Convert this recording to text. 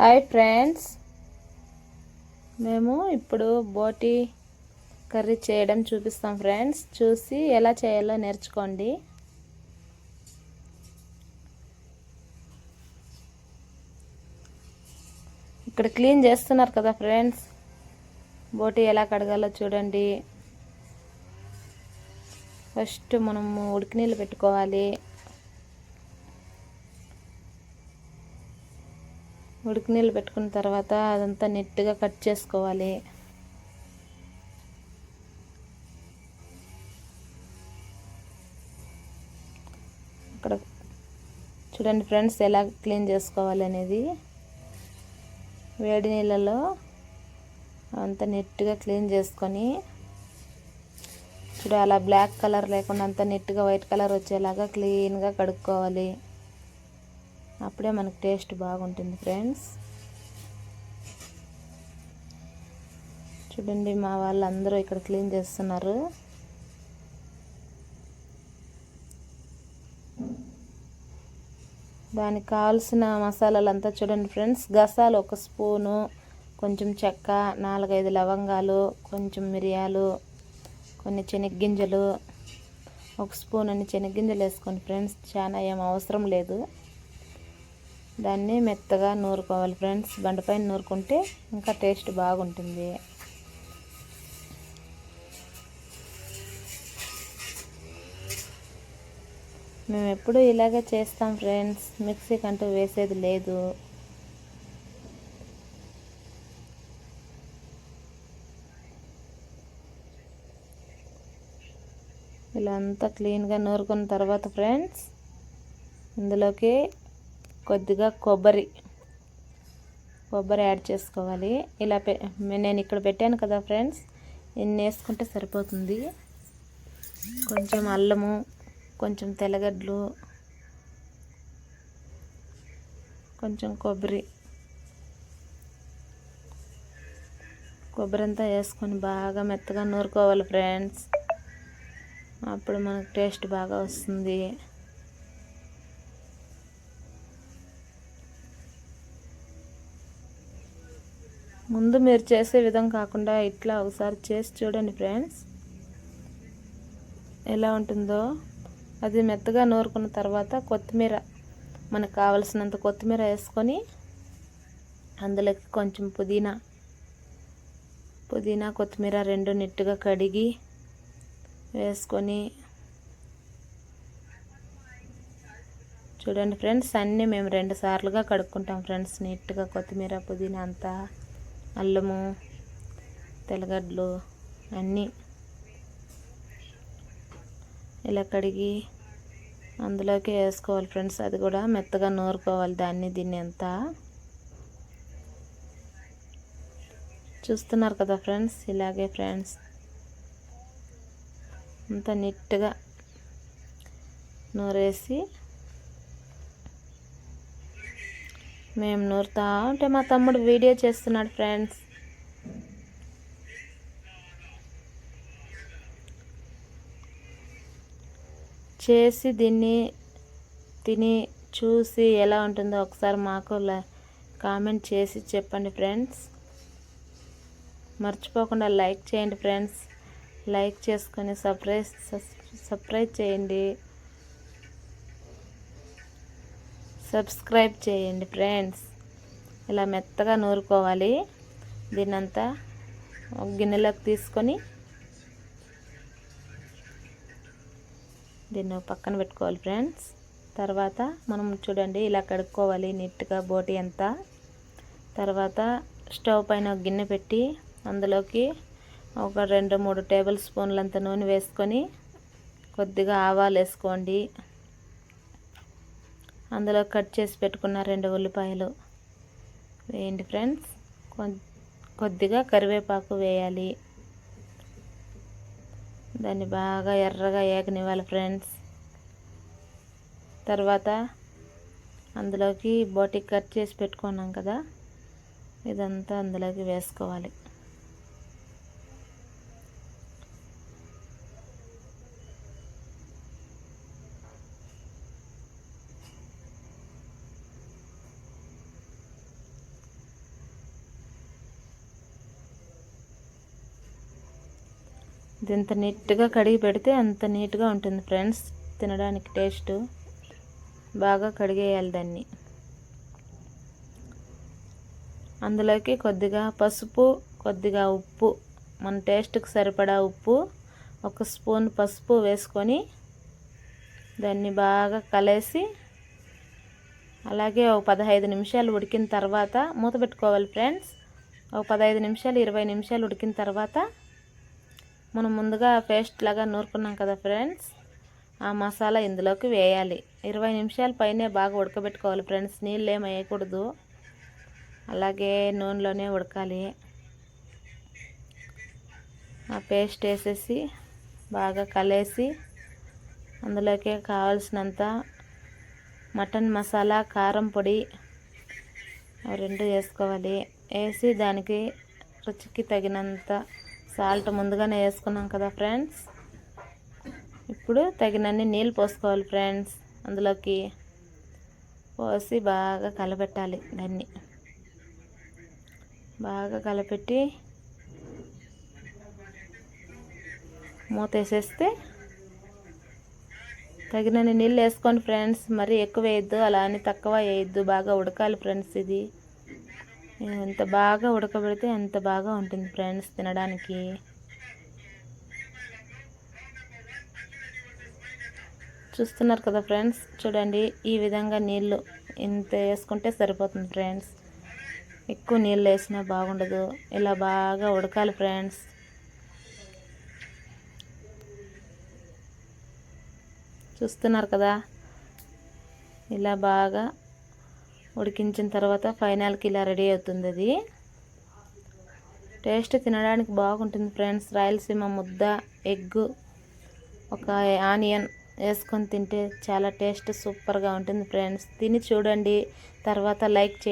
Hi friends. మేము ఇప్పుడు బోటి కర్రీ చేయడం చూపిస్తాం ఫ్రెండ్స్. చూసి ఎలా చేయాలో నేర్చుకోండి. ఇక్కడ క్లీన్ చేస్తున్నారు కదా ఫ్రెండ్స్. బోటి ఎలా కడగాలో చూడండి. ఫస్ట్ మనము ఉడికి నీళ్ళు పెట్టుకోవాలి. ఉడికి నీళ్ళు పెట్టుకున్న తర్వాత అదంతా నీట్గా కట్ చేసుకోవాలి. అక్కడ చూడండి ఫ్రెండ్స్ ఎలా క్లీన్ చేసుకోవాలి అనేది. వేడి నీళ్ళలో అంత నెట్గా క్లీన్ చేసుకొని చూడ అలా బ్లాక్ కలర్ లేకుండా అంత నీట్గా వైట్ కలర్ వచ్చేలాగా క్లీన్గా కడుక్కోవాలి. అప్పుడే మనకు టేస్ట్ బాగుంటుంది ఫ్రెండ్స్. చూడండి మా వాళ్ళందరూ ఇక్కడ క్లీన్ చేస్తున్నారు. దానికి కావాల్సిన మసాలాలంతా చూడండి ఫ్రెండ్స్. గసాలు ఒక స్పూను కొంచెం చెక్క నాలుగైదు లవంగాలు కొంచెం మిరియాలు కొన్ని శనగ్గింజలు ఒక స్పూన్ అన్ని శనగ్గింజలు వేసుకోండి ఫ్రెండ్స్. చాలా ఏం అవసరం లేదు. దాన్ని మెత్తగా నూరుకోవాలి ఫ్రెండ్స్. బండపైన నూరుకుంటే ఇంకా టేస్ట్ బాగుంటుంది. మేము ఎప్పుడు ఇలాగే చేస్తాం ఫ్రెండ్స్. మిక్సీ కంటూ వేసేది లేదు. ఇలా అంతా క్లీన్గా నూరుకున్న తర్వాత ఫ్రెండ్స్ ఇందులోకి కొద్దిగా కొబ్బరి కొబ్బరి యాడ్ చేసుకోవాలి. ఇలా పె నేను ఇక్కడ పెట్టాను కదా ఫ్రెండ్స్ ఇన్ని వేసుకుంటే సరిపోతుంది. కొంచెం అల్లము కొంచెం తెల్లగడ్డలు కొంచెం కొబ్బరి కొబ్బరి అంతా వేసుకొని బాగా మెత్తగా నూరుకోవాలి ఫ్రెండ్స్. అప్పుడు మనకు టేస్ట్ బాగా వస్తుంది. ముందు మీరు చేసే విధం కాకుండా ఇట్లా ఒకసారి చేసి చూడండి ఫ్రెండ్స్. ఎలా ఉంటుందో. అది మెత్తగా నూరుకున్న తర్వాత కొత్తిమీర మనకు కావలసినంత కొత్తిమీర వేసుకొని అందులోకి కొంచెం పుదీనా పుదీనా కొత్తిమీర రెండు నిట్టుగా కడిగి వేసుకొని చూడండి ఫ్రెండ్స్ అన్నీ మేము రెండు సార్లుగా కడుక్కుంటాం ఫ్రెండ్స్ నీట్గా కొత్తిమీర పుదీనా అంతా. అల్లము తెల్లగడ్డలు అన్నీ ఇలా కడిగి అందులోకి వేసుకోవాలి ఫ్రెండ్స్. అది కూడా మెత్తగా నూరుకోవాలి దాన్ని దీన్ని అంతా. చూస్తున్నారు కదా ఫ్రెండ్స్? ఇలాగే ఫ్రెండ్స్. అంత నీట్గా నూరేసి మేము నూరుతా ఉంటే మా తమ్ముడు వీడియో చేస్తున్నాడు ఫ్రెండ్స్. చేసి దీన్ని తిని చూసి ఎలా ఉంటుందో ఒకసారి మాకు కామెంట్ చేసి చెప్పండి ఫ్రెండ్స్. మర్చిపోకుండా లైక్ చేయండి ఫ్రెండ్స్. లైక్ చేసుకొని సర్ప్రైజ్ సబ్స్క్రైబ్ చేయండి. సబ్స్క్రైబ్ చేయండి ఫ్రెండ్స్. ఇలా మెత్తగా నూరుకోవాలి. దీన్నంతా ఒక గిన్నెలోకి తీసుకొని దీన్ని పక్కన పెట్టుకోవాలి ఫ్రెండ్స్. తర్వాత మనం చూడండి ఇలా కడుక్కోవాలి నీట్గా బోటి అంతా. తర్వాత స్టవ్ పైన ఒక గిన్నె పెట్టి అందులోకి ఒక రెండు మూడు టేబుల్ స్పూన్లంత నూనె వేసుకొని కొద్దిగా ఆవాలు వేసుకోండి. అందులో కట్ చేసి పెట్టుకున్న రెండు ఉల్లిపాయలు వేయండి ఫ్రెండ్స్. కొద్దిగా కరివేపాకు వేయాలి. దాన్ని బాగా ఎర్రగా ఏగనివ్వాలి ఫ్రెండ్స్. తర్వాత అందులోకి బోటికి కట్ చేసి పెట్టుకున్నాం కదా ఇదంతా అందులోకి వేసుకోవాలి. ఇది ఎంత నీట్గా కడిగి పెడితే అంత నీట్గా ఉంటుంది ఫ్రెండ్స్. తినడానికి టేస్ట్ బాగా కడిగేయాలి దాన్ని. అందులోకి కొద్దిగా పసుపు కొద్దిగా ఉప్పు మన టేస్ట్కి సరిపడా ఉప్పు ఒక స్పూన్ పసుపు వేసుకొని దాన్ని బాగా కలిసి అలాగే ఒక పదహైదు నిమిషాలు ఉడికిన తర్వాత మూత పెట్టుకోవాలి ఫ్రెండ్స్. ఒక పదహైదు నిమిషాలు ఇరవై నిమిషాలు ఉడికిన తర్వాత మనం ముందుగా పేస్ట్ లాగా నూరుకున్నాం కదా ఫ్రెండ్స్. ఆ మసాలా ఇందులోకి వేయాలి. ఇరవై నిమిషాల పైనే బాగా ఉడకబెట్టుకోవాలి ఫ్రెండ్స్. నీళ్ళు ఏమి వేయకూడదు. అలాగే నూనెలోనే ఉడకాలి. ఆ పేస్ట్ వేసేసి బాగా కలిసి అందులోకి కావాల్సినంత మటన్ మసాలా కారం పొడి రెండు వేసుకోవాలి. వేసి దానికి రుచికి తగినంత సాల్ట్ ముందుగానే వేసుకున్నాం కదా ఫ్రెండ్స్. ఇప్పుడు తగినన్ని నీళ్ళు పోసుకోవాలి ఫ్రెండ్స్. అందులోకి పోసి బాగా కలపెట్టాలి దాన్ని. బాగా కలపెట్టి మూత వేసేస్తే తగినన్ని నీళ్ళు వేసుకోండి ఫ్రెండ్స్. మరీ ఎక్కువ వేయద్దు అలా అని తక్కువ వేయద్దు బాగా ఉడకాలి ఫ్రెండ్స్ ఇది. ఎంత బాగా ఉడకబెడితే అంత బాగా ఉంటుంది ఫ్రెండ్స్ తినడానికి. చూస్తున్నారు కదా ఫ్రెండ్స్? చూడండి ఈ విధంగా నీళ్ళు ఇంత వేసుకుంటే సరిపోతుంది ఫ్రెండ్స్. ఎక్కువ నీళ్ళు వేసినా బాగుండదు. ఇలా బాగా ఉడకాలి ఫ్రెండ్స్. చూస్తున్నారు కదా? ఇలా బాగా ఉడికించిన తర్వాత ఫైనల్కి ఇలా రెడీ అవుతుంది అది. టేస్ట్ తినడానికి బాగుంటుంది ఫ్రెండ్స్. రాయలసీమ ముద్ద ఎగ్ ఒక ఆనియన్ వేసుకొని తింటే చాలా టేస్ట్ సూపర్గా ఉంటుంది ఫ్రెండ్స్. తిని చూడండి. తర్వాత లైక్ చేయండి.